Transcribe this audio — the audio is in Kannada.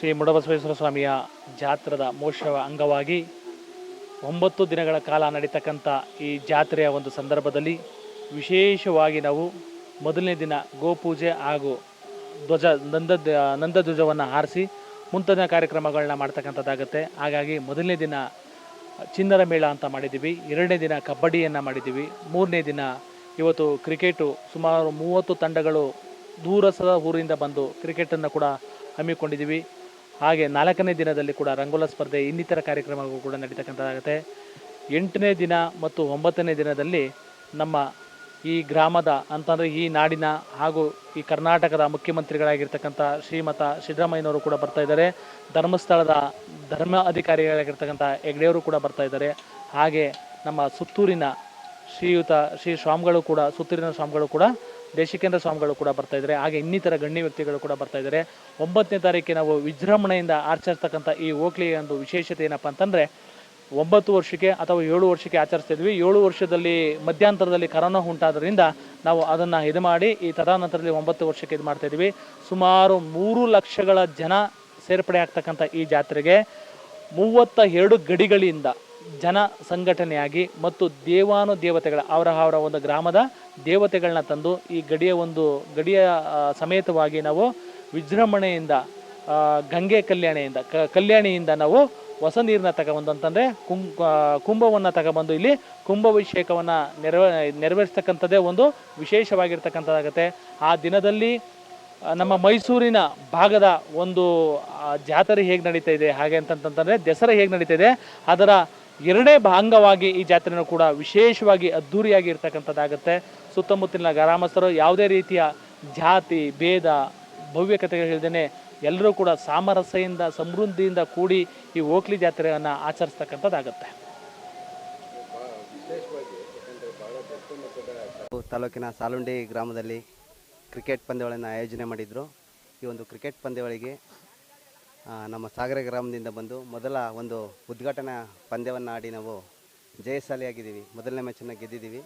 ಶ್ರೀ ಮುಡಬಸವೇಶ್ವರ ಸ್ವಾಮಿಯ ಜಾತ್ರದ ಮೋಕ್ಷವ ಅಂಗವಾಗಿ ಒಂಬತ್ತು ದಿನಗಳ ಕಾಲ ನಡೀತಕ್ಕಂಥ ಈ ಜಾತ್ರೆಯ ಒಂದು ಸಂದರ್ಭದಲ್ಲಿ ವಿಶೇಷವಾಗಿ ನಾವು ಮೊದಲನೇ ದಿನ ಗೋಪೂಜೆ ಹಾಗೂ ಧ್ವಜ ನಂದ ನಂದಧ್ವಜವನ್ನು ಹಾರಿಸಿ ಮುಂತಾದ ಕಾರ್ಯಕ್ರಮಗಳನ್ನ ಮಾಡ್ತಕ್ಕಂಥದ್ದಾಗುತ್ತೆ. ಹಾಗಾಗಿ ಮೊದಲನೇ ದಿನ ಚಿನ್ನರ ಮೇಳ ಅಂತ ಮಾಡಿದ್ದೀವಿ. ಎರಡನೇ ದಿನ ಕಬಡ್ಡಿಯನ್ನು ಮಾಡಿದ್ದೀವಿ. ಮೂರನೇ ದಿನ ಇವತ್ತು ಕ್ರಿಕೆಟು. ಸುಮಾರು ಮೂವತ್ತು ತಂಡಗಳು ದೂರಸದ ಊರಿಂದ ಬಂದು ಕ್ರಿಕೆಟನ್ನು ಕೂಡ ಹಮ್ಮಿಕೊಂಡಿದ್ದೀವಿ. ಹಾಗೆ ನಾಲ್ಕನೇ ದಿನದಲ್ಲಿ ಕೂಡ ರಂಗೋಲ ಸ್ಪರ್ಧೆ ಇನ್ನಿತರ ಕಾರ್ಯಕ್ರಮಗಳು ಕೂಡ ನಡೀತಕ್ಕಂಥದ್ದಾಗುತ್ತೆ. ಎಂಟನೇ ದಿನ ಮತ್ತು ಒಂಬತ್ತನೇ ದಿನದಲ್ಲಿ ನಮ್ಮ ಈ ಗ್ರಾಮದ ಅಂತಂದರೆ ಈ ನಾಡಿನ ಹಾಗೂ ಈ ಕರ್ನಾಟಕದ ಮುಖ್ಯಮಂತ್ರಿಗಳಾಗಿರ್ತಕ್ಕಂಥ ಶ್ರೀಮತ ಸಿದ್ದರಾಮಯ್ಯನವರು ಕೂಡ ಬರ್ತಾ ಇದ್ದಾರೆ. ಧರ್ಮಸ್ಥಳದ ಧರ್ಮ ಅಧಿಕಾರಿಗಳಾಗಿರ್ತಕ್ಕಂಥ ಹೆಗ್ಡೆಯವರು ಕೂಡ ಬರ್ತಾ ಇದ್ದಾರೆ. ಹಾಗೆ ನಮ್ಮ ಸುತ್ತೂರಿನ ಶ್ರೀಯುತ ಶ್ರೀ ಸ್ವಾಮಿಗಳು ಕೂಡ, ಸುತ್ತೂರಿನ ಸ್ವಾಮಿಗಳು ಕೂಡ, ದೇಶಿಕೇಂದ್ರ ಸ್ವಾಮಿಗಳು ಕೂಡ ಬರ್ತಾ ಇದ್ದಾರೆ. ಹಾಗೆ ಇನ್ನಿತರ ಗಣ್ಯ ವ್ಯಕ್ತಿಗಳು ಕೂಡ ಬರ್ತಾ ಇದ್ದಾರೆ. ಒಂಬತ್ತನೇ ತಾರೀಕಿಗೆ ನಾವು ವಿಜೃಂಭಣೆಯಿಂದ ಆಚರಿಸ್ತಕ್ಕಂಥ ಈ ಓಕ್ಲಿಯ ಒಂದು ವಿಶೇಷತೆ ಏನಪ್ಪ ಅಂತಂದರೆ, ಒಂಬತ್ತು ವರ್ಷಕ್ಕೆ ಅಥವಾ ಏಳು ವರ್ಷಕ್ಕೆ ಆಚರಿಸ್ತಾ ಇದ್ವಿ. ಏಳು ವರ್ಷದಲ್ಲಿ ಮಧ್ಯಾಂತರದಲ್ಲಿ ಕರೋನಾ ಉಂಟಾದ್ರಿಂದ ನಾವು ಅದನ್ನು ಇದು ಮಾಡಿ, ಈ ತದಾನಂತರದಲ್ಲಿ ಒಂಬತ್ತು ವರ್ಷಕ್ಕೆ ಇದು ಮಾಡ್ತಾ ಇದ್ವಿ. ಸುಮಾರು ಮೂರು ಲಕ್ಷಗಳ ಜನ ಸೇರ್ಪಡೆ ಆಗ್ತಕ್ಕಂಥ ಈ ಜಾತ್ರೆಗೆ ಮೂವತ್ತ ಎರಡು ಗಡಿಗಳಿಂದ ಜನ ಸಂಘಟನೆಯಾಗಿ ಮತ್ತು ದೇವಾನು ದೇವತೆಗಳ ಅವರ ಅವರ ಒಂದು ಗ್ರಾಮದ ದೇವತೆಗಳನ್ನ ತಂದು ಈ ಗಡಿಯ ಒಂದು ಗಡಿಯ ಸಮೇತವಾಗಿ ನಾವು ವಿಜೃಂಭಣೆಯಿಂದ ಗಂಗೆ ಕಲ್ಯಾಣಿಯಿಂದ ಕಲ್ಯಾಣಿಯಿಂದ ನಾವು ಹೊಸ ನೀರನ್ನ ತಗೊಬಂದು ಅಂತಂದರೆ ಕುಂ ಕುಂಭವನ್ನು ತಗೊಬಂದು ಇಲ್ಲಿ ಕುಂಭಾಭಿಷೇಕವನ್ನು ನೆರವ, ನೆರವೇರಿಸ್ತಕ್ಕಂಥದ್ದೇ ಒಂದು ವಿಶೇಷವಾಗಿರ್ತಕ್ಕಂಥದ್ದಾಗುತ್ತೆ. ಆ ದಿನದಲ್ಲಿ ನಮ್ಮ ಮೈಸೂರಿನ ಭಾಗದ ಒಂದು ಜಾತ್ರೆ ಹೇಗೆ ನಡೀತಾ ಇದೆ, ಹಾಗೆ ಅಂತಂತಂದರೆ ದಸರಾ ಹೇಗೆ ನಡೀತಾ ಇದೆ, ಅದರ ಎರಡೇ ಭಾ- ಅಂಗವಾಗಿ ಈ ಜಾತ್ರೆನೂ ಕೂಡ ವಿಶೇಷವಾಗಿ ಅದ್ಧೂರಿಯಾಗಿ ಇರ್ತಕ್ಕಂಥದ್ದಾಗುತ್ತೆ. ಸುತ್ತಮುತ್ತಲಿನ ಗ್ರಾಮಸ್ಥರು ಯಾವುದೇ ರೀತಿಯ ಜಾತಿ ಭೇದ ಭವ್ಯಕತೆಗಳು ಹೇಳ್ದೇನೆ ಎಲ್ಲರೂ ಕೂಡ ಸಾಮರಸ್ಯದಿಂದ ಸಮೃದ್ಧಿಯಿಂದ ಕೂಡಿ ಈ ಓಕ್ಲಿ ಜಾತ್ರೆಯನ್ನು ಆಚರಿಸ್ತಕ್ಕಂಥದ್ದಾಗುತ್ತೆ. ತಾಲೂಕಿನ ಸಾಲುಂಡಿ ಗ್ರಾಮದಲ್ಲಿ ಕ್ರಿಕೆಟ್ ಪಂದ್ಯಗಳನ್ನು ಆಯೋಜನೆ ಮಾಡಿದರು. ಈ ಒಂದು ಕ್ರಿಕೆಟ್ ಪಂದ್ಯಾವಳಿಗೆ ಆ, ನಮ್ಮ ಸಾಗರ ಗ್ರಾಮದಿಂದ ಬಂದು ಮೊದಲ ಒಂದು ಉದ್ಘಾಟನಾ ಪಂದ್ಯವನ್ನು ಆಡಿ ನಾವು ಜಯಶಾಲಿಯಾಗಿದ್ದೀವಿ. ಮೊದಲನೇ ಮ್ಯಾಚನ್ನು ಗೆದ್ದಿದ್ದೀವಿ.